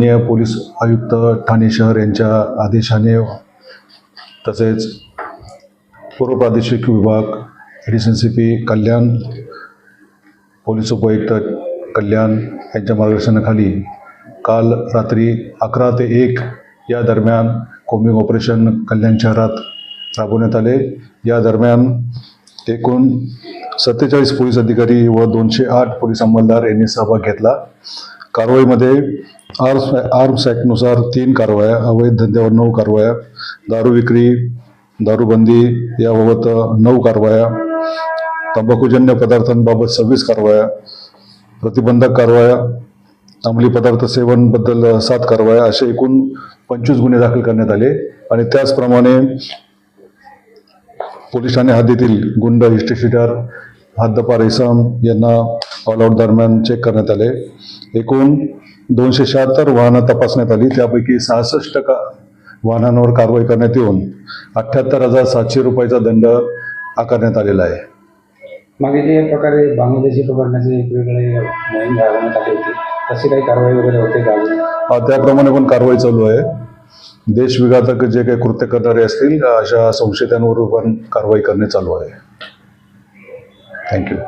निय पोलीस आयुक्त ठाणे शहर यांच्या आदेशाने तसेच पूर्व प्रादेशिक विभाग addition C P Kalyan police उपायुक्त कल्याण यांच्या मार्गदर्शनाखाली काल रात्री अकरा ते एक या दरम्यान कोम्बिंग ऑपरेशन कल्याण शहरात राबवण्यात आले. या दरम्यान एकूण सत्तेचाळीस पोलीस अधिकारी व दोनशे आठ पोलीस अंमलदार यांनी सहभाग घेतला. कारवाईमध्ये आर्म्स आर्म्स ॲक्टनुसार तीन कारवाया अवैध धंद्यावर नऊ कारवाया दारू विक्री दारूबंदी याबाबत नऊ कारवाया तंबाखूजन्य पदार्थांबाबत सव्वीस कारवाया प्रतिबंधक कारवाया अंमली पदार्थ सेवनबद्दल सात कारवाया असे एकूण पंचवीस गुन्हे दाखल करण्यात आले आणि त्याचप्रमाणे पोलीस ठाणे हद्दीतील गुंड हिस्ट्रीशीटर हद्दपार इसाम यांना ऑल आऊट दरम्यान चेक करण्यात आले. एकूण दोनशे शहात्तर वाहनं तपासण्यात आली. त्यापैकी सहासष्ट का वाहनांवर कारवाई करण्यात येऊन अठ्ठ्याहत्तर हजार सातशे रुपयाचा दंड आकारण्यात आलेला आहे. मागे जे प्रकारे बांगलादेशी पकडण्याचे एक वेगळे मोहीम राबवण्यात आली होती तशी काही कारवाई वगैरे होते का त्याप्रमाणे पण कारवाई चालू आहे. देशविघातक जे काही कृत्य करणारे असतील अशा संशयितांवर पण कारवाई करणे चालू आहे. Thank you